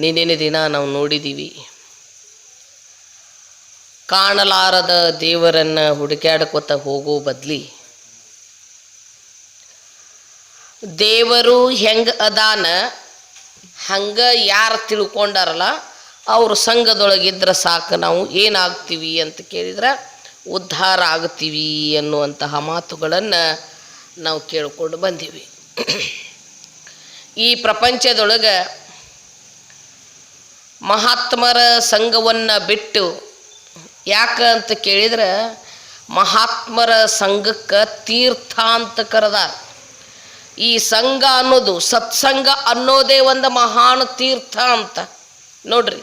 ನಿನ್ನೆ ದಿನ ನಾವು ನೋಡಿದ್ದೀವಿ. ಕಾಣಲಾರದ ದೇವರನ್ನು ಹುಡುಕ್ಯಾಡ್ಕೊತ ಹೋಗೋ ಬದ್ಲಿ ದೇವರು ಹೆಂಗೆ ಅದಾನ ಹಂಗೆ ಯಾರು ತಿಳ್ಕೊಂಡಾರಲ್ಲ ಅವ್ರ ಸಂಘದೊಳಗಿದ್ರೆ ಸಾಕು ನಾವು ಏನಾಗ್ತೀವಿ ಅಂತ ಕೇಳಿದ್ರೆ ಉದ್ಧಾರ ಆಗ್ತೀವಿ ಅನ್ನುವಂತಹ ಮಾತುಗಳನ್ನು ನಾವು ಕೇಳ್ಕೊಂಡು ಬಂದೀವಿ. ಈ ಪ್ರಪಂಚದೊಳಗೆ ಮಹಾತ್ಮರ ಸಂಘವನ್ನು ಬಿಟ್ಟು ಯಾಕೆ ಅಂತ ಕೇಳಿದ್ರೆ ಮಹಾತ್ಮರ ಸಂಘಕ್ಕೆ ತೀರ್ಥ ಅಂತ ಕರೆದಾರ. ಈ ಸಂಘ ಅನ್ನೋದು ಸತ್ಸಂಗ ಅನ್ನೋದೇ ಒಂದು ಮಹಾನ್ ತೀರ್ಥ ಅಂತ. ನೋಡ್ರಿ,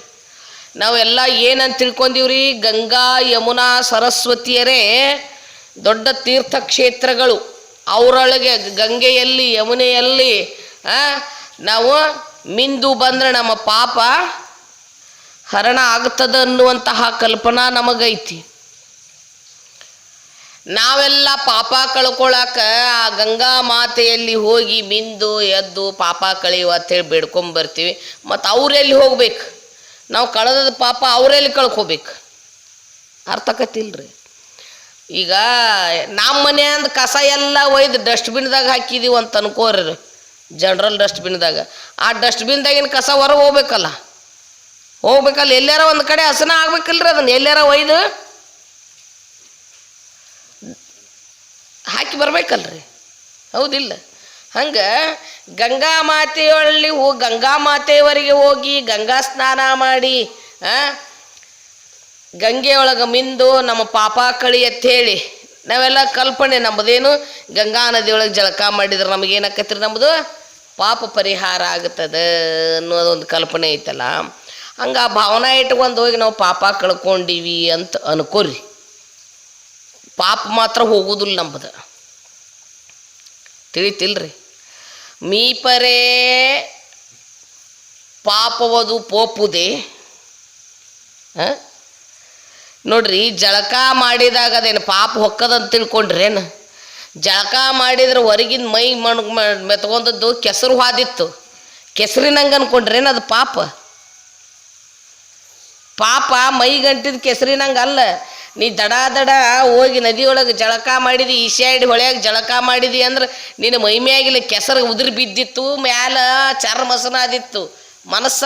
ನಾವೆಲ್ಲ ಏನಂತ ತಿಳ್ಕೊಂಡಿವ್ರಿ? ಗಂಗಾ, ಯಮುನಾ, ಸರಸ್ವತಿಯರೇ ದೊಡ್ಡ ತೀರ್ಥಕ್ಷೇತ್ರಗಳು. ಅವರೊಳಗೆ ಗಂಗೆಯಲ್ಲಿ, ಯಮುನೆಯಲ್ಲಿ ನಾವು ಮಿಂದು ಬಂದ್ರೆ ನಮ್ಮ ಪಾಪ ಹರಣ ಆಗ್ತದ ಅನ್ನುವಂತಹ ಕಲ್ಪನಾ ನಮಗೈತಿ. ನಾವೆಲ್ಲ ಪಾಪ ಕಳ್ಕೊಳಕ ಆ ಗಂಗಾ ಮಾತೆಯಲ್ಲಿ ಹೋಗಿ ಮಿಂದು ಎದ್ದು ಪಾಪ ಕಳೆಯುವ ಅಂತೇಳಿ ಬೇಡ್ಕೊಂಬರ್ತೀವಿ ಮತ್ತು ಅವರೆಲ್ಲಿ ಹೋಗ್ಬೇಕು? ನಾವು ಕಳೆದ ಪಾಪ ಅವರೆಲ್ಲಿ ಕಳ್ಕೊಬೇಕು? ಅರ್ಥಕತ್ತಿಲ್ರಿ ಈಗ ನಮ್ಮ ಮನೆಯಂದ ಕಸ ಎಲ್ಲ ಒಯ್ದು ಡಸ್ಟ್ಬಿನ್ದಾಗ ಹಾಕಿದೀವಿ ಅಂತ ಅನ್ಕೋರಿ ಜನರಲ್ ಡಸ್ಟ್ಬಿನ್ದಾಗ ಆ ಡಸ್ಟ್ಬಿನ್ದಾಗಿನ ಕಸ ಹೊರಗೆ ಹೋಗ್ಬೇಕಲ್ಲ? ಹೋಗ್ಬೇಕಲ್ಲ ಎಲ್ಲಾರ ಒಂದು ಕಡೆ ಹಸನ ಆಗ್ಬೇಕಲ್ರಿ ಅದನ್ನ ಎಲ್ಲಾರ ಒಯ್ದು ಹಾಕಿ ಬರ್ಬೇಕಲ್ರಿ. ಹೌದಿಲ್ಲ. ಹಂಗೆ ಗಂಗಾ ಮಾತೆಯಲ್ಲಿ ಹೋ ಗಂಗಾ ಮಾತೆಯವರಿಗೆ ಹೋಗಿ ಗಂಗಾ ಸ್ನಾನ ಮಾಡಿ ಆ, ಗಂಗೆಯೊಳಗೆ ಮಿಂದು ನಮ್ಮ ಪಾಪ ಕಳಿ ಹೇಳಿ ನಾವೆಲ್ಲ ಕಲ್ಪನೆ ನಮ್ಮದೇನು ಗಂಗಾ ನದಿಯೊಳಗೆ ಜಳಕ ಮಾಡಿದ್ರೆ ನಮಗೇನಾಕತ್ರಿ ನಮ್ಮದು ಪಾಪ ಪರಿಹಾರ ಆಗ್ತದೆ ಅನ್ನೋದೊಂದು ಕಲ್ಪನೆ ಐತಲ್ಲ. ಹಂಗೆ ಆ ಭಾವನೆ ಇಟ್ಕೊಂಡು ಹೋಗಿ ನಾವು ಪಾಪ ಕಳ್ಕೊಂಡೀವಿ ಅಂತ ಅನ್ಕೋರಿ. ಪಾಪ ಮಾತ್ರ ಹೋಗುದಿಲ್ಲ ನಮ್ಮದು ತಿಳಿತಿಲ್ರಿ? ಮೀಪರೇ ಪಾಪವದು ಪೋಪುದೆ? ನೋಡ್ರಿ, ಜಳಕ ಮಾಡಿದಾಗ ಅದೇನು ಪಾಪ ಹೊಕ್ಕದಂತ ತಿಳ್ಕೊಂಡ್ರೇನು? ಜಳಕ ಮಾಡಿದ್ರೆ ಹೊರಗಿನ ಮೈ ಮಣ್ ಮೆತ್ಕೊಂಡದ್ದು ಕೆಸರು ಹಾದಿತ್ತು. ಕೆಸರಿನಂಗೆ ಅನ್ಕೊಂಡ್ರೇನು ಅದು ಪಾಪ? ಪಾಪ ಮೈ ಗಂಟಿದ ಕೆಸರಿನಂಗೆ ಅಲ್ಲ ನೀ ದಡ ದಡ ಹೋಗಿ ನದಿಯೊಳಗೆ ಜಳಕ ಮಾಡಿದಿ ಈಶ್ಯಾಡಿ ಹೊಳೆಯಾಗ ಜಳಕ ಮಾಡಿದಿ ಅಂದ್ರೆ ನಿನ್ನ ಮೈ ಮ್ಯಾಗಿಲ್ಲ ಕೆಸರು ಉದುರಿ ಬಿದ್ದಿತ್ತು, ಮ್ಯಾಲ ಚರ್ಮಸನ ಆದಿತ್ತು ಮನಸ್ಸ?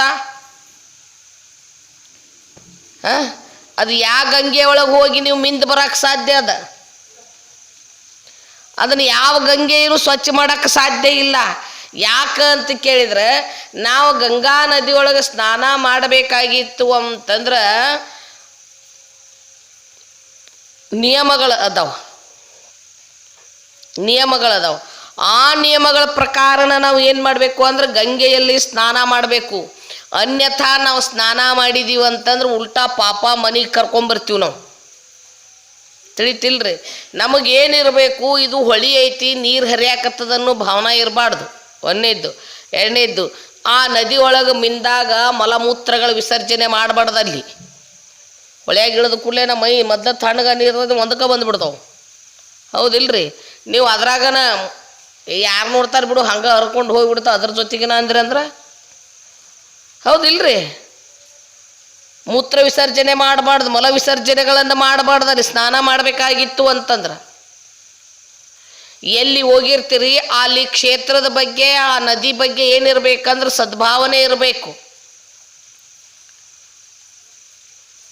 ಆ? ಅದು ಯಾವ ಗಂಗೆ ಒಳಗೆ ಹೋಗಿ ನೀವು ಮಿಂದು ಬರಕ್ಕೆ ಸಾಧ್ಯ ಅದ? ಅದನ್ನು ಯಾವ ಗಂಗೆಯೂ ಸ್ವಚ್ಛ ಮಾಡಕ್ಕೆ ಸಾಧ್ಯ ಇಲ್ಲ. ಯಾಕೆ ಅಂತ ಕೇಳಿದ್ರೆ, ನಾವು ಗಂಗಾ ನದಿಯೊಳಗೆ ಸ್ನಾನ ಮಾಡಬೇಕಾಗಿತ್ತು ಅಂತಂದ್ರೆ ನಿಯಮಗಳು ಅದಾವ. ನಿಯಮಗಳು ಅದಾವ. ಆ ನಿಯಮಗಳ ಪ್ರಕಾರನ ನಾವು ಏನು ಮಾಡಬೇಕು ಅಂದ್ರೆ ಗಂಗೆಯಲ್ಲಿ ಸ್ನಾನ ಮಾಡಬೇಕು. ಅನ್ಯಥಾ ನಾವು ಸ್ನಾನ ಮಾಡಿದೀವಿ ಅಂತಂದ್ರೆ ಉಲ್ಟಾ ಪಾಪ ಮನೆಗೆ ಕರ್ಕೊಂಬರ್ತೀವಿ ನಾವು. ತಿಳಿತಿಲ್ರಿ? ನಮಗೇನಿರಬೇಕು, ಇದು ಹೊಳಿ ಐತಿ, ನೀರು ಹರಿಯಾಕತ್ತದ ಅನ್ನೋ ಭಾವನೆ ಇರಬಾರ್ದು. ಒಂದನೇದ್ದು ಎರಡನೇದ್ದು, ಆ ನದಿ ಒಳಗೆ ಮಿಂದಾಗ ಮಲಮೂತ್ರಗಳ ವಿಸರ್ಜನೆ ಮಾಡಬಾರ್ದಲ್ಲಿ. ಹೊಳ್ಯಾಗ ಇಳಿದ ಕೂಡಲೇ ನಮ್ಮ ಮೈ ಮದ್ದ ತಣ್ಣಗ ನೀರು ಒಂದಕ್ಕೆ ಬಂದುಬಿಡ್ತಾವೆ. ಹೌದಿಲ್ರಿ? ನೀವು ಅದ್ರಾಗನ ಯಾರು ನೋಡ್ತಾರೆ ಬಿಡು, ಹಂಗೆ ಹರ್ಕೊಂಡು ಹೋಗಿಬಿಡ್ತಾವೆ ಅದ್ರ ಜೊತೆಗಿನ ಅಂದ್ರೆ ಅಂದ್ರೆ? ಹೌದಿಲ್ರಿ? ಮೂತ್ರ ವಿಸರ್ಜನೆ ಮಾಡಬಾರ್ದು, ಮಲ ವಿಸರ್ಜನೆಗಳನ್ನು ಮಾಡಬಾರ್ದಲ್ಲಿ ಸ್ನಾನ ಮಾಡಬೇಕಾಗಿತ್ತು ಅಂತಂದ್ರೆ. ಎಲ್ಲಿ ಹೋಗಿರ್ತೀರಿ? ಅಲ್ಲಿ ಕ್ಷೇತ್ರದ ಬಗ್ಗೆ, ಆ ನದಿ ಬಗ್ಗೆ ಏನಿರಬೇಕಂದ್ರೆ ಸದ್ಭಾವನೆ ಇರಬೇಕು.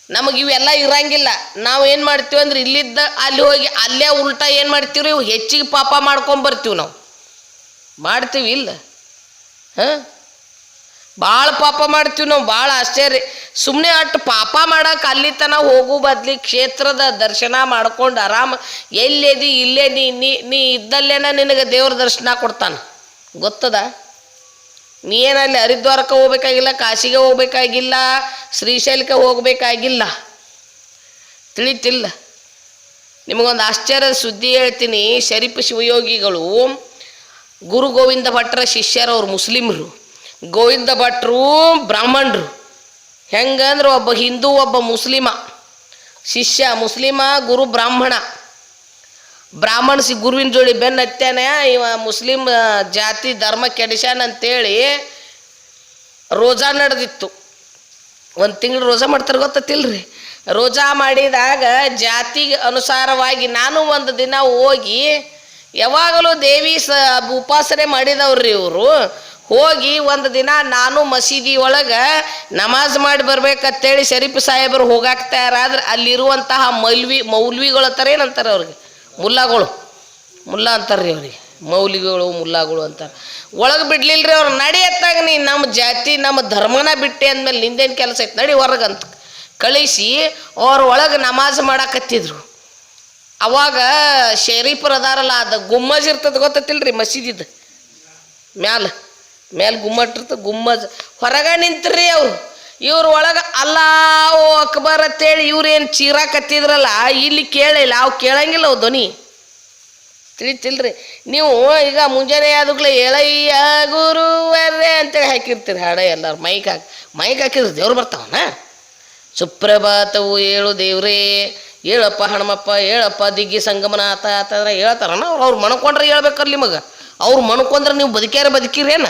ನಮಗೆ ಇವೆಲ್ಲ ಇರಂಗಿಲ್ಲ. ನಾವು ಏನು ಮಾಡ್ತೀವಿ ಅಂದ್ರೆ ಇಲ್ಲಿದ್ದ ಅಲ್ಲಿ ಹೋಗಿ ಅಲ್ಲೇ ಉಲ್ಟಾ ಏನು ಮಾಡ್ತೀವಿ ಹೆಚ್ಚಿಗೆ ಪಾಪ ಮಾಡ್ಕೊಂಬರ್ತೀವಿ ನಾವು. ಮಾಡ್ತೀವಿ ಇಲ್ಲ? ಹಾಂ? ಭಾಳ ಪಾಪ ಮಾಡ್ತೀವಿ ನಾವು ಭಾಳ ಆಶ್ಚರ್ಯ ಸುಮ್ಮನೆ ಅಟ್ಟು ಪಾಪ ಮಾಡಕ್ಕೆ ಅಲ್ಲಿ ತನಕ ಹೋಗು ಬದ್ಲಿ ಕ್ಷೇತ್ರದ ದರ್ಶನ ಮಾಡ್ಕೊಂಡು ಆರಾಮ ಎಲ್ಲೆದಿ ಇಲ್ಲೇ ನೀ ನೀ ಇದ್ದಲ್ಲೇನ ನಿನಗೆ ದೇವ್ರ ದರ್ಶನ ಕೊಡ್ತಾನೆ? ಗೊತ್ತದ? ನೀ ಏನಲ್ಲಿ ಹರಿದ್ವಾರಕ್ಕೆ ಹೋಗ್ಬೇಕಾಗಿಲ್ಲ, ಕಾಶಿಗೆ ಹೋಗ್ಬೇಕಾಗಿಲ್ಲ, ಶ್ರೀಶೈಲಕ್ಕೆ ಹೋಗ್ಬೇಕಾಗಿಲ್ಲ? ತಿಳಿತಿಲ್ಲ. ನಿಮಗೊಂದು ಆಶ್ಚರ್ಯದ ಸುದ್ದಿ ಹೇಳ್ತೀನಿ. ಶರೀಫ್ ಶಿವಯೋಗಿಗಳು ಗುರು ಗೋವಿಂದ ಭಟ್ರ ಶಿಷ್ಯರವ್ರು ಮುಸ್ಲಿಮರು. ಗೋವಿಂದ ಭಟ್ರು ಬ್ರಾಹ್ಮಣರು. ಹೆಂಗಂದ್ರೆ ಒಬ್ಬ ಹಿಂದೂ, ಒಬ್ಬ ಮುಸ್ಲಿಮ. ಶಿಷ್ಯ ಮುಸ್ಲಿಮ, ಗುರು ಬ್ರಾಹ್ಮಣ. ಬ್ರಾಹ್ಮಣ ಸಿ ಗುರುವಿನ ಜೋಡಿ ಬೆನ್ನ ಹತ್ತೇನೆ ಇವ ಮುಸ್ಲಿಂ ಜಾತಿ ಧರ್ಮ ಕೆಡಿಸ್ಯಾನ ಅಂತೇಳಿ ರೋಜಾ ನಡೆದಿತ್ತು. ಒಂದು ತಿಂಗಳು ರೋಜಾ ಮಾಡ್ತಾರೆ ಗೊತ್ತತಿಲ್ರಿ ರೋಜಾ ಮಾಡಿದಾಗ ಜಾತಿಗೆ ಅನುಸಾರವಾಗಿ ನಾನು ಒಂದು ದಿನ ಹೋಗಿ ಯಾವಾಗಲೂ ದೇವಿ ಸ ಉಪಾಸನೆ ಮಾಡಿದವ್ರಿ ಇವರು. ಹೋಗಿ ಒಂದು ದಿನ ನಾನು ಮಸೀದಿ ಒಳಗೆ ನಮಾಜ್ ಮಾಡಿ ಬರ್ಬೇಕಂತೇಳಿ ಶರೀಫ್ ಸಾಹೇಬರು ಹೋಗಾಕ ತಯಾರಾದ್ರೆ ಅಲ್ಲಿರುವಂತಹ ಮೌಲ್ವಿ, ಮೌಲ್ವಿಗಳು ಥರ ಏನಂತಾರೆ ಅವ್ರಿಗೆ? ಮುಲ್ಲಾಗಳು. ಮುಲ್ಲಾ ಅಂತಾರ್ರಿ ಅವ್ರಿಗೆ. ಮೌಲಿಗಳು ಮುಲ್ಲಾಗಳು ಅಂತಾರೆ. ಒಳಗೆ ಬಿಡ್ಲಿಲ್ರಿ ಅವ್ರು ನಡಿ ಎತ್ತಾಗ ನೀ ನಮ್ಮ ಜಾತಿ ನಮ್ಮ ಧರ್ಮನ ಬಿಟ್ಟೆ ಅಂದಮೇಲೆ ನಿಂದೇನು ಕೆಲಸ ಐತೆ? ನಡಿ ಹೊರಗಂತ ಕಳಿಸಿ ಅವ್ರ ಒಳಗೆ ನಮಾಜ್ ಮಾಡಾಕತ್ತಿದ್ರು. ಅವಾಗ ಶರೀಫರ್ ಅದಾರಲ್ಲ ಅದು ಗುಮ್ಮಜ್ ಇರ್ತದೆ ಗೊತ್ತತಿಲ್ರಿ ಮಸೀದಿದ್ದು ಮ್ಯಾಲ. ಮ್ಯಾಲ ಗುಮ್ಮಟ್ ಇರ್ತದೆ ಗುಮ್ಮಜ್. ಹೊರಗ ನಿಂತ್ರಿ ಅವ್ರು. ಇವ್ರ ಒಳಗೆ ಓ ಅಕ್ಬರ್ ಅಂತೇಳಿ ಇವ್ರು ಚೀರಾ ಕತ್ತಿದ್ರಲ್ಲ ಇಲ್ಲಿ ಕೇಳಿಲ್ಲ ಅವು ಕೇಳಂಗಿಲ್ಲ ಅವು ಧ್ವನಿ. ತಿಳಿತಿಲ್ರಿ. ನೀವು ಈಗ ಮುಂಜಾನೆ ಆದಾಗಲೇ ಎಳಯ್ಯ ಗುರುವರೇ ಅಂತೇಳಿ ಹಾಕಿರ್ತೀರಿ ಹಾಡ ಎಲ್ಲರೂ ಮೈಕ್ ಹಾಕಿ, ಮೈಕ್ ಹಾಕಿದ್ರೆ ದೇವ್ರು ಬರ್ತಾವನ? ಸುಪ್ರಭಾತವು ಏಳು ದೇವ್ರೇ ಹೇಳಪ್ಪ ಹಣಮಪ್ಪ ಹೇಳಪ್ಪ ದಿಗ್ಗಿ ಸಂಗಮನಾಥ ಆತಂದ್ರೆ ಹೇಳ್ತಾರನ ಅವ್ರು. ಅವ್ರು ಮಣ್ಕೊಂಡ್ರೆ ಹೇಳ್ಬೇಕಲ್ಲ ನಿಮಗೆ. ಅವ್ರು ಮಣ್ಕೊಂಡ್ರೆ ನೀವು ಬದುಕ್ಯಾರ ಬದುಕಿರೇನ?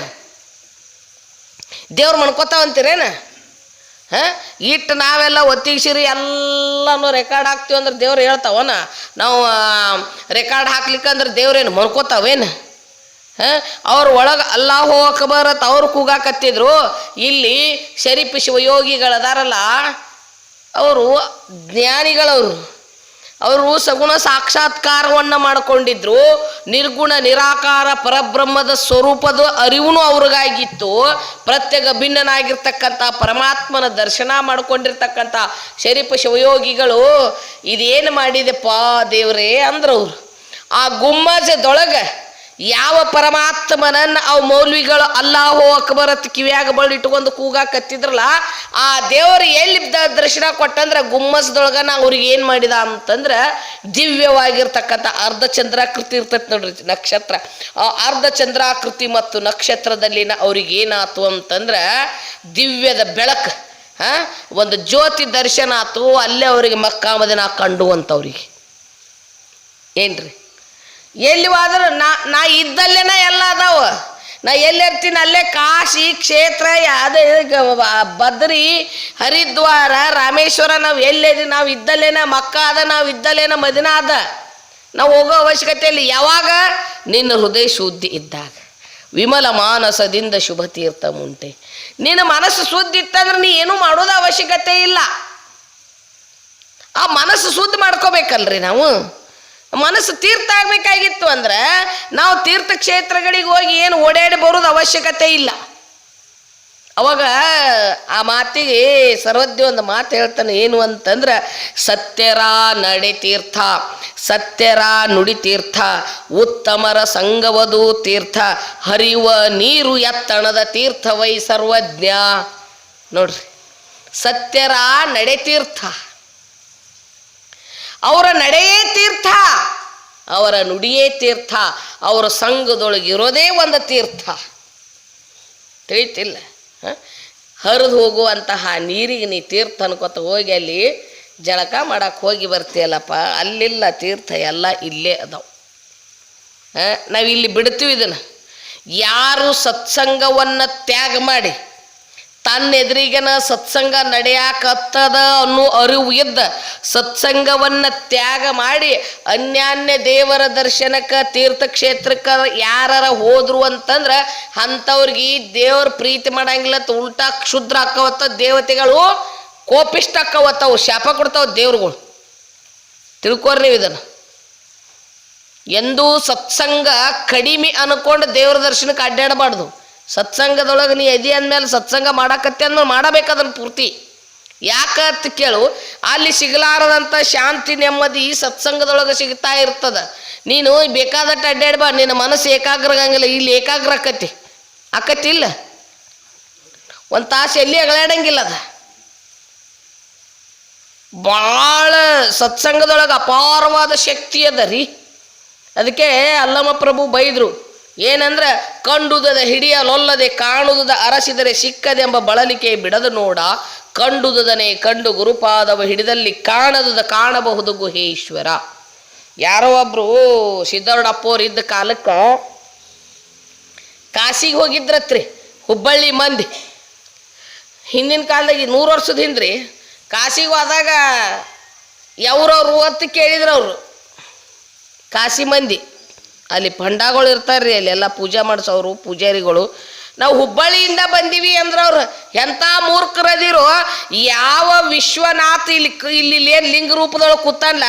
ದೇವ್ರು ಮಣ್ಕೋತಾವಂತೀರೇನ ಹಾಂ? ಇಟ್ಟು ನಾವೆಲ್ಲ ಒತ್ತಿಗಿಸಿರಿ ಎಲ್ಲನೂ ರೆಕಾರ್ಡ್ ಹಾಕ್ತೀವಿ ಅಂದ್ರೆ ದೇವ್ರು ಹೇಳ್ತಾವನ? ನಾವು ರೆಕಾರ್ಡ್ ಹಾಕ್ಲಿಕ್ಕೆ ಹಾಕ್ಲಿಕ್ಕಂದ್ರೆ ದೇವ್ರೇನು ಮಣ್ಕೋತಾವೇನು ಹಾಂ? ಅವ್ರ ಒಳಗೆ ಅಲ್ಲ ಹೋಗಕ್ಕೆ ಅಂತ ಅವ್ರು ಕೂಗಾಕತ್ತಿದ್ರು ಇಲ್ಲಿ ಶರೀಫ್ ಶಿವಯೋಗಿಗಳದಾರಲ್ಲ, ಅವರು ಜ್ಞಾನಿಗಳವರು. ಅವರು ಸಗುಣ ಸಾಕ್ಷಾತ್ಕಾರವನ್ನು ಮಾಡಿಕೊಂಡಿದ್ರು. ನಿರ್ಗುಣ, ನಿರಾಕಾರ, ಪರಬ್ರಹ್ಮದ ಸ್ವರೂಪದ ಅರಿವುನು ಅವ್ರಿಗಾಗಿತ್ತು. ಪ್ರತ್ಯೇಕ ಭಿನ್ನನಾಗಿರ್ತಕ್ಕಂಥ ಪರಮಾತ್ಮನ ದರ್ಶನ ಮಾಡಿಕೊಂಡಿರ್ತಕ್ಕಂಥ ಶರೀಫ ಶಿವಯೋಗಿಗಳು, ಇದೇನು ಮಾಡಿದೆಪ್ಪ ದೇವ್ರೇ ಅಂದ್ರು ಅವ್ರು ಆ ಗುಮ್ಮಜದೊಳಗೆ ಯಾವ ಪರಮಾತ್ಮನನ್ನ ಅವು ಮೌಲ್ವಿಗಳು ಅಲ್ಲಾಹೋ ಅಕ್ಬರತ್ ಕಿವಿಯಾಗ ಬಳ್ಳಿ ಇಟ್ಕೊಂಡು ಕೂಗಾಕತ್ತಿದ್ರಲ್ಲ, ಆ ದೇವರು ಎಲ್ಲಿ ದರ್ಶನ ಕೊಟ್ಟಂದ್ರೆ ಗುಮ್ಮಸದೊಳಗ ನಾ ಅವ್ರಿಗೆ ಏನು ಮಾಡಿದ ಅಂತಂದ್ರೆ ದಿವ್ಯವಾಗಿರ್ತಕ್ಕಂಥ ಅರ್ಧ ಚಂದ್ರಾಕೃತಿ ಇರ್ತೈತೆ ನೋಡ್ರಿ ನಕ್ಷತ್ರ. ಆ ಅರ್ಧ ಚಂದ್ರಾಕೃತಿ ಮತ್ತು ನಕ್ಷತ್ರದಲ್ಲಿನ ಅವ್ರಿಗೆ ಏನಾತು ಅಂತಂದ್ರೆ ದಿವ್ಯದ ಬೆಳಕು, ಹ? ಒಂದು ಜ್ಯೋತಿ ದರ್ಶನ ಆತು, ಅಲ್ಲೇ ಅವರಿಗೆ ಮಕ್ಕಾಮದಿನ ಕಂಡು ಅಂತವ್ರಿಗೆ ಏನ್ರಿ? ಎಲ್ಲಿ ಹೋದ್ರು ನಾ ನಾ ಇದ್ದಲ್ಲೇನ ಎಲ್ಲ ಅದಾವ. ನಾ ಎಲ್ಲಿ ಇರ್ತೀನಿ ಅಲ್ಲೇ ಕಾಶಿ, ಕ್ಷೇತ್ರ ಅದೇ ಬದ್ರಿ, ಹರಿದ್ವಾರ, ರಾಮೇಶ್ವರ, ನಾವು ಎಲ್ಲೇದಿ, ನಾವು ಇದ್ದಲ್ಲೇನ ಮಕ್ಕ ಅದ ನಾವು ಇದ್ದಲ್ಲೇನ ಮದಿನ ಅದ ನಾವು ಹೋಗೋ ಅವಶ್ಯಕತೆ ಇಲ್ಲ. ಯಾವಾಗ? ನಿನ್ನ ಹೃದಯ ಶುದ್ಧಿ ಇದ್ದಾಗ. ವಿಮಲ ಮಾನಸದಿಂದ ಶುಭ ತೀರ್ಥ ಮುಂಟೆ. ನಿನ್ನ ಮನಸ್ಸು ಶುದ್ಧ ಇತ್ತಂದ್ರೆ ನೀ ಏನೂ ಮಾಡೋದು ಅವಶ್ಯಕತೆ ಇಲ್ಲ. ಆ ಮನಸ್ಸು ಶುದ್ಧ ಮಾಡ್ಕೋಬೇಕಲ್ರಿ ನಾವು. ಮನಸ್ಸು ತೀರ್ಥ ಆಗ್ಬೇಕಾಗಿತ್ತು ಅಂದ್ರೆ ನಾವು ತೀರ್ಥ ಕ್ಷೇತ್ರಗಳಿಗೆ ಹೋಗಿ ಏನು ಓಡಾಡಿ ಬರೋದು ಅವಶ್ಯಕತೆ ಇಲ್ಲ. ಅವಾಗ ಆ ಮಾತಿಗೆ ಸರ್ವಜ್ಞ ಒಂದು ಮಾತು ಹೇಳ್ತಾನೆ, ಏನು ಅಂತಂದ್ರೆ, ಸತ್ಯರ ನಡೆ ತೀರ್ಥ, ಸತ್ಯರ ನುಡಿ ತೀರ್ಥ, ಉತ್ತಮರ ಸಂಗವದು ತೀರ್ಥ, ಹರಿಯುವ ನೀರು ಎತ್ತಣದ ತೀರ್ಥವೈ ಸರ್ವಜ್ಞ. ನೋಡ್ರಿ, ಸತ್ಯರ ನಡೆ ತೀರ್ಥ. ಅವರ ನಡೆಯೇ ತೀರ್ಥ. ಅವರ ನುಡಿಯೇ ತೀರ್ಥ. ಅವರ ಸಂಘದೊಳಗಿರೋದೇ ಒಂದು ತೀರ್ಥ. ತಿಳಿತಿಲ್ಲ. ಹರಿದು ಹೋಗುವಂತಹ ನೀರಿಗೆ ನೀ ತೀರ್ಥ ಅನ್ಕೊತ ಹೋಗಿ ಅಲ್ಲಿ ಜಳಕ ಮಾಡಕ್ಕೆ ಹೋಗಿ ಬರ್ತೀಯಲ್ಲಪ್ಪ. ಅಲ್ಲಿಲ್ಲ ತೀರ್ಥ, ಎಲ್ಲ ಇಲ್ಲೇ ಅದಾವ. ನಾವು ಇಲ್ಲಿ ಬಿಡ್ತೀವಿ ಇದನ್ನು. ಯಾರು ಸತ್ಸಂಗವನ್ನು ತ್ಯಾಗ ಮಾಡಿ ತನ್ನ ಎದುರಿಗನ ಸತ್ಸಂಗ ನಡೆಯಾಕತ್ತದ ಅನ್ನೋ ಅರಿವು ಇದ್ದ ಸತ್ಸಂಗವನ್ನ ತ್ಯಾಗ ಮಾಡಿ ಅನ್ಯಾನ್ಯ ದೇವರ ದರ್ಶನಕ್ಕೆ ತೀರ್ಥಕ್ಷೇತ್ರಕ್ಕ ಯಾರ ಹೋದ್ರು ಅಂತಂದ್ರೆ ಅಂಥವ್ರಿಗೆ ದೇವ್ರ ಪ್ರೀತಿ ಮಾಡಂಗಿಲ್ಲ ಉಲ್ಟಾ ಕ್ಷುದ್ರ ಹಾಕವತ್ತ ದೇವತೆಗಳು ಕೋಪಿಷ್ಟ ಹಾಕವತ್ತವು, ಶಾಪ ಕೊಡ್ತಾವ ದೇವ್ರುಗಳು. ತಿಳ್ಕೊರಿ ನೀವು ಇದನ್ನು. ಎಂದೂ ಸತ್ಸಂಗ ಕಡಿಮೆ ಅನ್ಕೊಂಡು ದೇವ್ರ ದರ್ಶನಕ್ಕೆ ಅಡ್ಡಾಡಬಾರ್ದು ಸತ್ಸಂಗದೊಳಗೆ ನೀ ಎದಿ ಅಂದಮೇಲೆ ಸತ್ಸಂಗ ಮಾಡಾಕತ್ತೆ ಮಾಡಬೇಕು ಅದನ್ನು ಪೂರ್ತಿ. ಯಾಕಂತ ಕೇಳು, ಅಲ್ಲಿ ಸಿಗಲಾರದಂಥ ಶಾಂತಿ ನೆಮ್ಮದಿ ಸತ್ಸಂಗದೊಳಗೆ ಸಿಗ್ತಾ ಇರ್ತದ. ನೀನು ಬೇಕಾದಟ್ಟು ಅಡ್ಡಾಡ್ಬಾ ನಿನ್ನ ಮನಸ್ಸು ಏಕಾಗ್ರ ಆಗಂಗಿಲ್ಲ ಇಲ್ಲಿ ಏಕಾಗ್ರ ಆಕತಿ. ಆಕತಿ ಇಲ್ಲ. ಒಂದು ತಾಸು ಎಲ್ಲಿ ಅಗಳಾಡಂಗಿಲ್ಲ ಅದ. ಭಾಳ ಸತ್ಸಂಗದೊಳಗೆ ಅಪಾರವಾದ ಶಕ್ತಿ ಅದ ರೀ. ಅದಕ್ಕೆ ಅಲ್ಲಮ ಪ್ರಭು ಬೈದ್ರು ಏನಂದ್ರೆ ಕಂಡುದದ ಹಿಡಿಯಲೊಲ್ಲದೆ ಕಾಣುದದ ಅರಸಿದರೆ ಸಿಕ್ಕದೆಂಬ ಬಳಲಿಕೆ ಬಿಡದು ನೋಡ ಕಂಡುದನೆ ಕಂಡು ಗುರುಪಾದವ ಹಿಡಿದಲ್ಲಿ ಕಾಣದುದ ಕಾಣಬಹುದು ಗುಹೇಶ್ವರ. ಯಾರೋ ಒಬ್ರು ಸಿದ್ದರಡಪ್ಪೋರು ಇದ್ದ ಕಾಲಕ್ಕೆ ಕಾಶಿಗೆ ಹೋಗಿದ್ರತ್ರಿ, ಹುಬ್ಬಳ್ಳಿ ಮಂದಿ. ಹಿಂದಿನ ಕಾಲದಾಗ ನೂರು ವರ್ಷದ ಹಿಂದ್ರಿ ಕಾಶಿಗೆ ಹೋದಾಗ ಯಾವ್ರವ್ರು ಅಂತ ಕೇಳಿದ್ರು ಅವರು ಕಾಶಿ ಮಂದಿ. ಅಲ್ಲಿ ಪಂಡಾಗಳು ಇರ್ತಾರ್ರಿ ಅಲ್ಲಿ ಎಲ್ಲ ಪೂಜೆ ಮಾಡಿಸೋರು, ಪೂಜಾರಿಗಳು. ನಾವು ಹುಬ್ಬಳ್ಳಿಯಿಂದ ಬಂದೀವಿ ಅಂದ್ರೆ ಅವ್ರು ಎಂಥ ಮೂರ್ಖರದಿರೋ, ಯಾವ ವಿಶ್ವನಾಥ ಇಲ್ಲಿ ಇಲ್ಲಿ ಏನು ಲಿಂಗ ರೂಪದೊಳಗೆ ಕೂತಲ್ಲ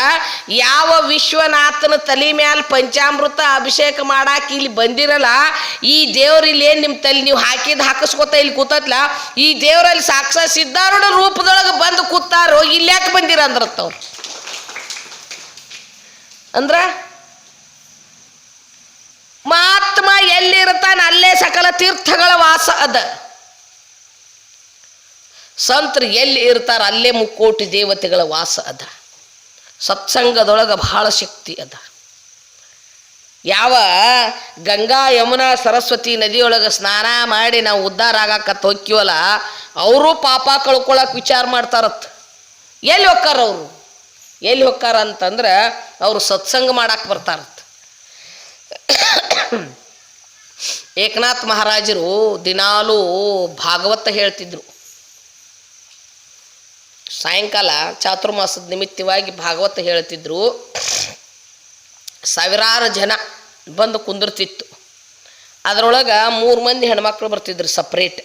ಯಾವ ವಿಶ್ವನಾಥನ ತಲೆ ಮ್ಯಾಲ ಪಂಚಾಮೃತ ಅಭಿಷೇಕ ಮಾಡಾಕ ಇಲ್ಲಿ ಬಂದಿರಲ್ಲ, ಈ ದೇವ್ರ ಇಲ್ಲಿ ಏನು ನಿಮ್ಮ ತಲೆ ನೀವು ಹಾಕಿದ ಹಾಕಿಸ್ಕೊತ ಇಲ್ಲಿ ಕೂತತ್ಲ, ಈ ದೇವ್ರಲ್ಲಿ ಸಾಕ್ಷ ಸಿದ್ಧಾರೂಢ ರೂಪದೊಳಗೆ ಬಂದು ಕೂತಾರೋ ಯಾಕೆ ಬಂದಿರ ಅಂದ್ರತ್ತವ್ರು ಅಂದ್ರ ಮಹಾತ್ಮ ಎಲ್ಲಿರ್ತಾನ ಅಲ್ಲೇ ಸಕಲ ತೀರ್ಥಗಳ ವಾಸ ಅದ. ಸಂತರು ಎಲ್ಲಿ ಇರ್ತಾರ ಅಲ್ಲೇ ಮುಕ್ಕೋಟಿ ದೇವತೆಗಳ ವಾಸ ಅದ. ಸತ್ಸಂಗದೊಳಗೆ ಬಹಳ ಶಕ್ತಿ ಅದ. ಯಾವ ಗಂಗಾ, ಯಮುನಾ, ಸರಸ್ವತಿ ನದಿಯೊಳಗೆ ಸ್ನಾನ ಮಾಡಿ ನಾವು ಉದ್ಧಾರ ಆಗಾಕತ್ತ ಹೋಗ್ತೀವಲ್ಲ, ಅವರು ಪಾಪ ಕಳ್ಕೊಳಕ್ ವಿಚಾರ ಮಾಡ್ತಾರತ್. ಎಲ್ಲಿ ಹೊಕ್ಕಾರ ಅವರು? ಎಲ್ಲಿ ಹೊಕ್ಕಾರ ಅಂತಂದ್ರೆ ಅವರು ಸತ್ಸಂಗ ಮಾಡಕ್ಕೆ ಬರ್ತಾರತ್. ಏಕನಾಥ್ ಮಹಾರಾಜರು ದಿನಾಲೂ ಭಾಗವತ ಹೇಳ್ತಿದ್ರು. ಸಾಯಂಕಾಲ ಚಾತುರ್ಮಾಸದ ನಿಮಿತ್ತವಾಗಿ ಭಾಗವತ ಹೇಳ್ತಿದ್ರು. ಸಾವಿರಾರು ಜನ ಬಂದು ಕುಂದಿರ್ತಿತ್ತು. ಅದರೊಳಗೆ ಮೂರು ಮಂದಿ ಹೆಣ್ಮಕ್ಳು ಬರ್ತಿದ್ರು ಸಪ್ರೇಟ್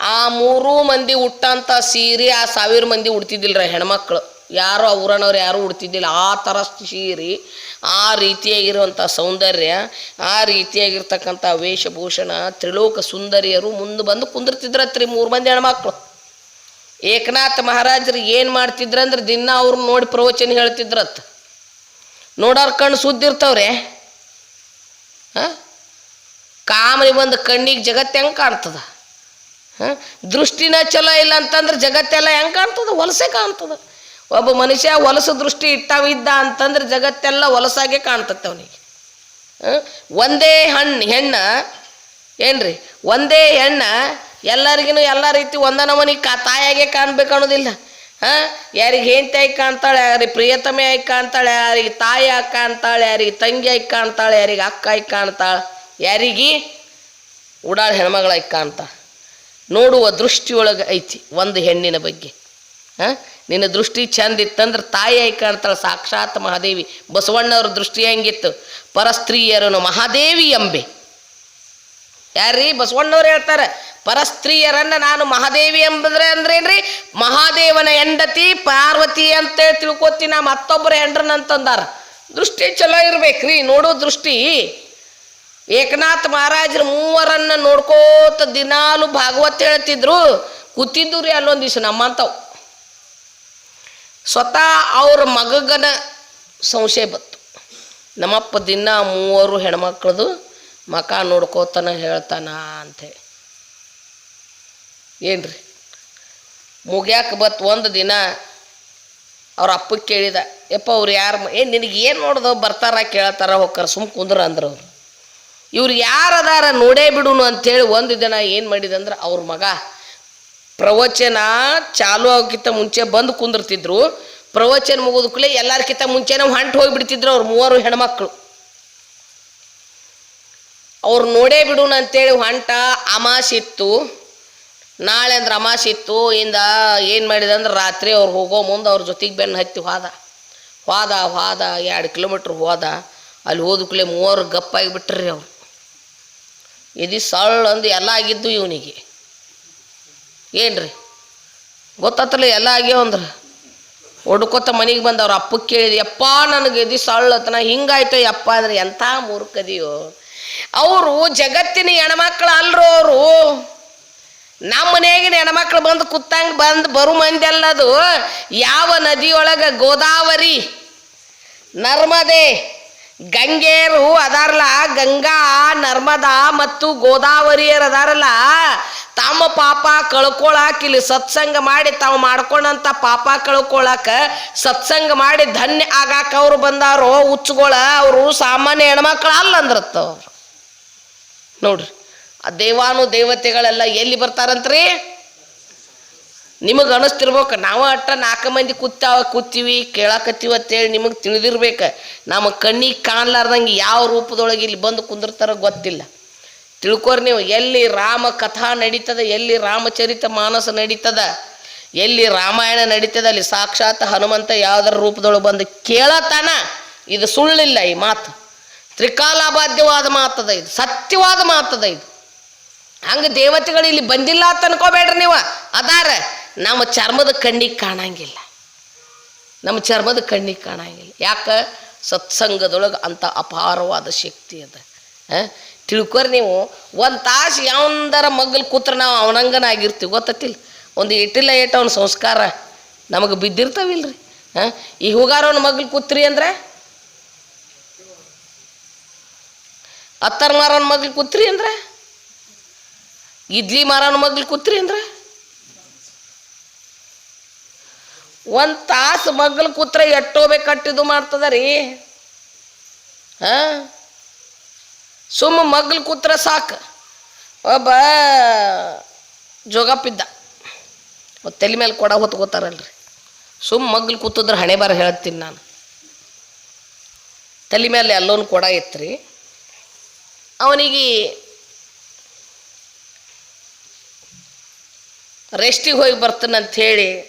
ಆ ಮೂರೂ ಮಂದಿ ಉಟ್ಟಂಥ ಸೀರೆ ಆ ಸಾವಿರ ಮಂದಿ ಉಡ್ತಿದ್ದಿಲ್ಲ ಹೆಣ್ಮಕ್ಳು. ಯಾರು ಆ ಊರನವ್ರು ಯಾರೂ ಉಡ್ತಿದ್ದಿಲ್ಲ. ಆ ಥರ ಸೀರೆ, ಆ ರೀತಿಯಾಗಿರುವಂಥ ಸೌಂದರ್ಯ, ಆ ರೀತಿಯಾಗಿರ್ತಕ್ಕಂಥ ವೇಷಭೂಷಣ, ತ್ರಿಲೋಕ ಸುಂದರಿಯರು ಮುಂದೆ ಬಂದು ಕುಂದಿರ್ತಿದ್ರತ್ರಿ ಮೂರು ಮಂದಿ ಹೆಣ್ಮಕ್ಳು. ಏಕನಾಥ ಮಹಾರಾಜರು ಏನು ಮಾಡ್ತಿದ್ರಂದ್ರೆ ದಿನ ಅವ್ರನ್ನ ನೋಡಿ ಪ್ರವಚನ ಹೇಳ್ತಿದ್ರತ್. ನೋಡೋರ್ ಕಣ್ಣು ಸುದ್ದಿರ್ತಾವ್ರೆ ಹಾಂ? ಕಾಮನಿ ಬಂದು ಕಣ್ಣಿಗೆ ಜಗತ್ತು ಹೆಂಗೆ ಕಾಣ್ತದ? ಹಾಂ? ದೃಷ್ಟಿನ ಚಲೋ ಇಲ್ಲ ಅಂತಂದ್ರೆ ಜಗತ್ತೆಲ್ಲ ಹೆಂಗೆ ಕಾಣ್ತದ? ಹೊಲಸೆ ಕಾಣ್ತದ. ಒಬ್ಬ ಮನುಷ್ಯ ಹೊಲಸು ದೃಷ್ಟಿ ಇಟ್ಟವಿದ್ದ ಅಂತಂದ್ರೆ ಜಗತ್ತೆಲ್ಲ ಹೊಲಸಾಗೆ ಕಾಣ್ತತ್ತೆ ಅವನಿಗೆ. ಒಂದೇ ಹಣ್ಣು ಹೆಣ್ಣ, ಏನ್ರಿ? ಒಂದೇ ಹೆಣ್ಣ ಎಲ್ಲರಿಗೂ ಎಲ್ಲ ರೀತಿ ಒಂದ ನಮನಿಗೆ ಕಾ ತಾಯಾಗೆ ಕಾಣ್ಬೇಕು ಅನ್ನೋದಿಲ್ಲ. ಹಾಂ? ಯಾರಿಗೆ ಹೆಂಡತಿಯಾಗಿ ಕಾಣ್ತಾಳೆ, ಯಾರಿಗೆ ಪ್ರಿಯತಮೆಯಾಗಿ ಕಾಣ್ತಾಳೆ, ಯಾರಿಗೆ ತಾಯಿ ಆಗಿ ಕಾಣ್ತಾಳೆ, ಯಾರಿಗೆ ತಂಗಿ ಆಗಿ ಕಾಣ್ತಾಳೆ, ಯಾರಿಗೆ ಅಕ್ಕ ಆಗಿ ಕಾಣ್ತಾಳೆ, ಯಾರಿಗೆ? ಉಡಾಳ ಹೆಣ್ಮಗಳಾಗಿ ಕಾಣ್ತಾಳೆ. ನೋಡುವ ದೃಷ್ಟಿಯೊಳಗೆ ಐತಿ ಒಂದು ಹೆಣ್ಣಿನ ಬಗ್ಗೆ. ಹಾಂ? ನಿನ್ನ ದೃಷ್ಟಿ ಚಂದ ಇತ್ತಂದ್ರೆ ತಾಯಿಯಾಗಿ ಕಾಣ್ತಾಳೆ, ಸಾಕ್ಷಾತ್ ಮಹಾದೇವಿ. ಬಸವಣ್ಣವ್ರ ದೃಷ್ಟಿ ಹೆಂಗಿತ್ತು? ಪರಸ್ತ್ರೀಯರನು ಮಹಾದೇವಿ ಎಂಬೆ. ಯಾರ್ರೀ? ಬಸವಣ್ಣವ್ರು ಹೇಳ್ತಾರೆ, ಪರಸ್ತ್ರೀಯರನ್ನ ನಾನು ಮಹಾದೇವಿ ಎಂಬುದ್ರೆ ಅಂದ್ರೇನ್ರಿ? ಮಹಾದೇವನ ಹೆಂಡತಿ, ಪಾರ್ವತಿ ಅಂತೇಳಿ ತಿಳ್ಕೊತಿ ನಾ ಮತ್ತೊಬ್ಬರ ಹೆಂಡ್ರನ್ನಂತಂದಾರ ದೃಷ್ಟಿ ಚಲೋ ಇರ್ಬೇಕ್ರಿ, ನೋಡೋ ದೃಷ್ಟಿ. ಏಕನಾಥ್ ಮಹಾರಾಜರು ಮೂವರನ್ನ ನೋಡ್ಕೋತ ದಿನಾಲು ಭಾಗವತ್ ಹೇಳ್ತಿದ್ರು. ಕೂತಿದ್ದು ರೀ ಅಲ್ಲೊಂದು ದಿವಸ ನಮ್ಮಂಥವು ಸ್ವತಃ ಅವ್ರ ಮಗಗನ ಸಂಶಯ ಬತ್ತು ನಮ್ಮಪ್ಪ ದಿನ ಮೂವರು ಹೆಣ್ಮಕ್ಳದು ಮಕ ನೋಡ್ಕೋತಾನ ಹೇಳ್ತಾನ ಅಂಥೇಳಿ ಏನ್ರಿ? ಮುಗ್ಯಾಕ ಬತ್ ಒಂದು ದಿನ ಅವ್ರ ಅಪ್ಪಗೆ ಕೇಳಿದ, ಯಪ್ಪ ಅವ್ರು ಯಾರು ಏ ನಿನಗೆ ಏನು ನೋಡ್ದೋ ಬರ್ತಾರ ಕೇಳ್ತಾರ ಹೋಗ್ತಾರ ಸುಮ್ ಕುಂದ್ರ ಅಂದ್ರು ಅವ್ರು. ಇವ್ರು ಯಾರದಾರ ನೋಡೇ ಬಿಡುನು ಅಂಥೇಳಿ ಒಂದು ದಿನ ಏನು ಮಾಡಿದಂದ್ರೆ ಅವ್ರ ಮಗ ಪ್ರವಚನ ಚಾಲು ಆಗೋಕ್ಕಿಂತ ಮುಂಚೆ ಬಂದು ಕುಂದಿರ್ತಿದ್ರು. ಪ್ರವಚನ ಮುಗಿದ್ಕೂಲೆ ಎಲ್ಲಾರ್ಕಿಂತ ಮುಂಚೆನೇ ಹೊಂಟು ಹೋಗಿಬಿಡ್ತಿದ್ರು ಅವ್ರು ಮೂವರು ಹೆಣ್ಮಕ್ಳು. ಅವ್ರು ನೋಡೇ ಬಿಡೋಣ ಅಂತೇಳಿ ಹೊಂಟ ಅಮಾಸಿತ್ತು. ನಾಳೆ ಅಂದ್ರೆ ಅಮಾಸಿತ್ತು, ಇಂದ ಏನು ಮಾಡಿದೆ ಅಂದ್ರೆ ರಾತ್ರಿ ಅವ್ರು ಹೋಗೋ ಮುಂದೆ ಅವ್ರ ಜೊತೆಗೆ ಬೆನ್ನು ಹತ್ತಿ ಹೋದ. ಹೋದ ಹೋದ, ಎರಡು ಕಿಲೋಮೀಟ್ರ್ ಹೋದ. ಅಲ್ಲಿ ಹೋದಕ್ಲೆ ಮೂವರು ಗಪ್ಪಾಗಿ ಬಿಟ್ರಿ ಅವ್ರು. ಇದು ಸಳ್ಳ ಅಂದು ಎಲ್ಲ ಆಗಿದ್ದು ಇವನಿಗೆ. ಏನ್ರಿ? ಗೊತ್ತಾತಲ್ಲ ಎಲ್ಲ ಆಗ್ಯಾವ ಅಂದ್ರೆ? ಹೊಡ್ಕೊತ ಮನೆಗೆ ಬಂದು ಅವ್ರ ಅಪ್ಪಗೆ ಕೇಳಿದೆ, ಯಪ್ಪ, ನನಗೆ ಇದು ಸಳ್ಳತನ ಹಿಂಗಾಯ್ತು, ಯಪ್ಪ, ಅಂದ್ರೆ ಎಂಥ ಮೂರ್ಖದಿಯೋ? ಅವರು ಜಗತ್ತಿನ ಹೆಣ್ಮಕ್ಳು ಅಲ್ರು ಅವರು. ನಮ್ಮ ಮನೆಯಾಗಿನ ಹೆಣ್ಮಕ್ಳು ಬಂದು ಕುತ್ತಂಗೆ ಬಂದು ಬರು ಮಂದಿ ಅಲ್ಲದು ಯಾವ ನದಿಯೊಳಗೆ ಗೋದಾವರಿ, ನರ್ಮದೆ ಗಂಗೆಯರು ಅದಾರಲ್ಲ ಗಂಗಾ, ನರ್ಮದಾ ಮತ್ತು ಗೋದಾವರಿಯರು ಅದಾರಲ್ಲ ತಮ್ಮ ಪಾಪ ಕಳ್ಕೊಳಕ್ ಇಲ್ಲಿ ಸತ್ಸಂಗ ಮಾಡಿ ತಾವು ಮಾಡ್ಕೊಂಡಂತ ಪಾಪ ಕಳ್ಕೊಳಕ ಸತ್ಸಂಗ ಮಾಡಿ ಧನ್ಯ ಆಗಾಕ ಅವ್ರು ಬಂದಾರೋ ಹುಚ್ಚುಗಳ ಅವರು ಸಾಮಾನ್ಯ ಹೆಣ್ಮಕ್ಳು ಅಲ್ಲ ಅವ್ರು. ನೋಡ್ರಿ, ಆ ದೇವಾನು ದೇವತೆಗಳೆಲ್ಲ ಎಲ್ಲಿ ಬರ್ತಾರಂತ್ರಿ? ನಿಮಗೆ ಅನಿಸ್ತಿರ್ಬೇಕು, ನಾವು ಅಟ್ಟ ನಾಲ್ಕು ಮಂದಿ ಕೂತಾವ ಕೂತೀವಿ, ಕೇಳಾಕತ್ತೀವಿ ಅಂತೇಳಿ ನಿಮಗೆ ತಿಳಿದಿರ್ಬೇಕು. ನಮ್ಮ ಕಣ್ಣಿಗೆ ಕಾಣ್ಲಾರ್ದಂಗೆ ಯಾವ ರೂಪದೊಳಗೆ ಇಲ್ಲಿ ಬಂದು ಕುಂದಿರ್ತಾರ ಗೊತ್ತಿಲ್ಲ. ತಿಳ್ಕೊರಿ ನೀವು, ಎಲ್ಲಿ ರಾಮ ಕಥಾ ನಡೀತದ, ಎಲ್ಲಿ ರಾಮಚರಿತ ಮಾನಸ ನಡೀತದ, ಎಲ್ಲಿ ರಾಮಾಯಣ ನಡೀತದ, ಅಲ್ಲಿ ಸಾಕ್ಷಾತ್ ಹನುಮಂತ ಯಾವ್ದರ ರೂಪದೊಳಗೆ ಬಂದು ಕೇಳತಾನ, ಇದು ಸುಳ್ಳಿಲ್ಲ ಈ ಮಾತು. ತ್ರಿಕಾಲಾಬಾಧ್ಯವಾದ ಮಾತದ ಇದು, ಸತ್ಯವಾದ ಮಾತದ ಇದು. ಹಂಗೆ ದೇವತೆಗಳು ಇಲ್ಲಿ ಬಂದಿಲ್ಲ ಅಂತ ಅನ್ಕೋಬೇಡ್ರಿ ನೀವು, ಅದಾರ. ನಮ್ಮ ಚರ್ಮದ ಕಣ್ಣಿಗೆ ಕಾಣಂಗಿಲ್ಲ. ನಮ್ಮ ಚರ್ಮದ ಕಣ್ಣಿಗೆ ಕಾಣಂಗಿಲ್ಲ. ಯಾಕೆ? ಸತ್ಸಂಗದೊಳಗೆ ಅಂಥ ಅಪಾರವಾದ ಶಕ್ತಿ ಅದ? ತಿಳ್ಕೊರಿ ನೀವು. ಒಂದು ತಾಸು ಯಾವಂದರ ಮಗ್ಗಲ್ ಕೂತ್ರ ನಾವು ಅವನಂಗನ ಆಗಿರ್ತೀವಿ ಒಂದು ಇಟ್ಟಿಲ್ಲ ಏಟ ಅವ್ನ ಸಂಸ್ಕಾರ. ನಮಗೆ ಬಿದ್ದಿರ್ತಾವಿಲ್ರಿ. ಹಾಂ? ಈ ಹೂಗಾರವನ ಮಗ್ಲು ಕೂತ್ರಿ ಅಂದ್ರೆ? ಅತ್ತರ್ ಮಾರೋನ ಮಗ್ಲು ಕೂತ್ರಿ ಅಂದ್ರೆ? ಇಡ್ಲಿ ಮಾರೋನ ಮಗ್ಲು ಕೂತ್ರಿ ಅಂದ್ರೆ? ಒಂದು ತಾಸು ಮಗ್ಲು ಕೂತ್ರೆ ಎಟ್ಟೋಬೇಕು ಮಾಡ್ತದ ರೀ. ಹಾಂ? ಸುಮ್ಮ ಮಗ್ಲು ಕೂತ್ರ ಸಾಕು. ಒಬ್ಬ ಜೋಗಪ್ಪಿದ್ದ. ಅವ್ರ್ ತಲೆ ಮೇಲೆ ಕೊಡ ಹೊತ್ಕೋತಾರಲ್ರಿ. ಸುಮ್ಮ ಮಗ್ಲು ಕೂತಿದ್ರೆ ಹಣೆ ಬಾರ ಹೇಳ್ತೀನಿ ನಾನು. ತಲೆ ಮೇಲೆ ಎಲ್ಲೋನು ಕೊಡ ಇತ್ತು ಅವನಿಗೆ ರೆಸ್ಟಿಗೆ ಹೋಗಿ ಬರ್ತಾನಂತ ಹೇಳಿ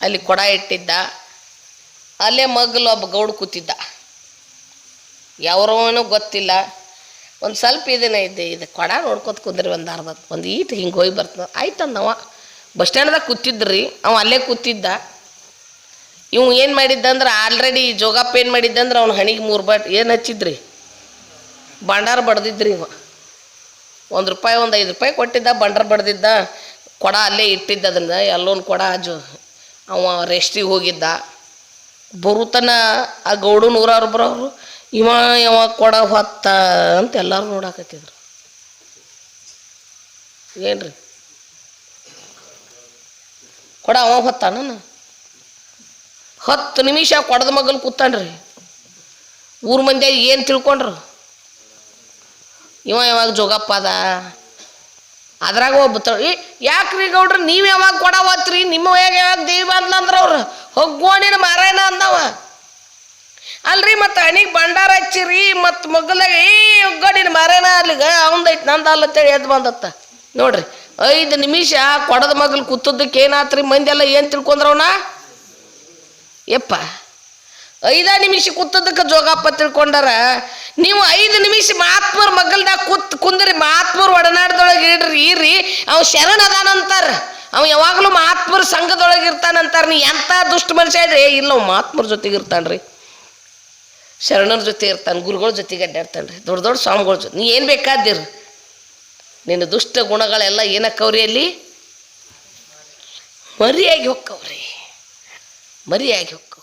ಅಲ್ಲಿ ಕೊಡ ಇಟ್ಟಿದ್ದ. ಅಲ್ಲೇ ಮಗ್ಲು ಒಬ್ಬ ಗೌಡ್ ಕೂತಿದ್ದ. ಯಾವ್ರವನೂ ಗೊತ್ತಿಲ್ಲ. ಒಂದು ಸ್ವಲ್ಪ ಇದನ್ನ ಇದ್ದೆ, ಇದು ಕೊಡ ನೋಡ್ಕೊತ ಕುಂದ್ರಿ ಒಂದು ಅರ್ಧ, ಒಂದು ಈಟ್ ಹಿಂಗೆ ಹೋಗಿ ಬರ್ತದ. ಆಯ್ತು ಅಂದವ ಬಸ್ ಸ್ಟ್ಯಾಂಡ್ದಾಗ ಕೂತಿದ್ರಿ, ಅವ ಅಲ್ಲೇ ಕೂತಿದ್ದ. ಇವ್ ಏನು ಮಾಡಿದ್ದಂದ್ರೆ ಆಲ್ರೆಡಿ ಜೋಗಪ್ಪ ಏನು ಮಾಡಿದ್ದಂದ್ರೆ, ಅವ್ನ ಹಣಿಗೆ ಮೂರು ಬಟ್ ಏನು ಹಚ್ಚಿದ್ರಿ? ಬಂಡಾರ ಬಡ್ದಿದ್ರಿ ಇವ. ಒಂದು ರೂಪಾಯಿ, ಒಂದು ಐದು ರೂಪಾಯಿ ಕೊಟ್ಟಿದ್ದ ಬಂಡಾರ ಬಡ್ದಿದ್ದ. ಕೊಡ ಅಲ್ಲೇ ಇಟ್ಟಿದ್ದ ಅದನ್ನ ಎಲ್ಲೊಂದು ಕೊಡ ಜೋ, ಅವ ರೆಸ್ಟಿಗೆ ಹೋಗಿದ್ದ. ಬರುತನ ಆ ಗೌಡು ನೂರಾರು ಬರೋರು ಇವ ಯಾವ ಕೊಡ ಹೊತ್ತ ಅಂತ ಎಲ್ಲರೂ ನೋಡಾಕತ್ತಿದ್ರು. ಏನ್ರಿ? ಕೊಡ ಅವ ಹೊತ್ತಾನ ಹತ್ತು ನಿಮಿಷ ಕೊಡದ ಮಗಲ್ ಕೂತಾನ್ರಿ. ಊರ್ ಮಂದಿ ಏನು ತಿಳ್ಕೊಂಡ್ರು? ಇವ ಯಾವಾಗ ಜೋಗಪ್ಪ ಅದ? ಅದ್ರಾಗ ಒಬ್ಬ ಯಾಕ್ರಿ ಗೌಡ್ರಿ, ನೀವು ಯಾವಾಗ ಕೊಡ ಹೋತ್ರಿ? ನಿಮ್ಮ ಯಾವಾಗ ದೇವಿ ಬಂದ್ಲಂದ್ರ ಅವ್ರು? ಹೋಗೋಣಿನ ಮಾರಾಯಣ ಅಂದವ. ಅಲ್ರಿ, ಮತ್ತೆ ಅಣಿಗೆ ಭಂಡಾರ ಹಚ್ಚಿರಿ, ಮತ್ತು ಮಗಲಾಗ ಏ ಒಗ್ಗಡಿನ ಮಾರಾಯಣ ಅಲ್ಲಿಗ ಅವಂದೈತಿ, ನಂದು ಅಲ್ಲತ್ತೇಳಿ ಎದ್ದು ಬಂದತ್ತ. ನೋಡ್ರಿ, ಐದು ನಿಮಿಷ ಕೊಡದ ಮಗಲ್ ಕೂತದ್ದಕ್ಕೆ ಏನಾತ್ರಿ? ಮಂದಿ ಎಲ್ಲ ಏನು ತಿಳ್ಕೊಂಡ್ರವನ ಯಪ್ಪ, ಐದ ನಿಮಿಷ ಕೂತದಕ್ಕೆ ಜೋಗಪ್ಪ ತಿಳ್ಕೊಂಡಾರ. ನೀವು ಐದು ನಿಮಿಷ ಮಹಾತ್ಮರ ಮಗಲ್ದಾಗ ಕೂತ್ ಕುಂದ್ರಿ, ಮಹಾತ್ಮರ ಒಡನಾಡ್ದೊಳಗೆ ಇಡ್ರಿ, ಇರ್ರಿ. ಅವ್ ಶರಣ ಅದಾನಂತಾರ. ಅವ ಯಾವಾಗಲೂ ಮಹಾತ್ಮರ ಸಂಘದೊಳಗೆ ಇರ್ತಾನಂತಾರ. ನೀ ಎಂಥ ದುಷ್ಟ ಮನುಷ್ಯ ಇದ್ರೆ ಇಲ್ಲ ಮಹಾತ್ಮರ ಜೊತೆಗೆ ಇರ್ತಾನ್ರಿ. ಶರಣರ ಜೊತೆ ಇರ್ತಾನೆ, ಗುರುಗಳ ಜೊತೆಗೆ ಅಡ್ಡಾಡ್ತಾನೆ ರೀ. ದೊಡ್ಡ ದೊಡ್ಡ ಸ್ವಾಮಿಗಳ ಜೊತೆ ನೀ ಏನು ಬೇಕಾದಿರು ನಿನ್ನ ದುಷ್ಟ ಗುಣಗಳೆಲ್ಲ ಏನಕ್ಕವ್ರಿ ಅಲ್ಲಿ? ಮರಿಯಾಗಿ ಹೊಕ್ಕವ್ರಿ. ಮರಿಯಾಗಿ ಹೊಕ್ಕವು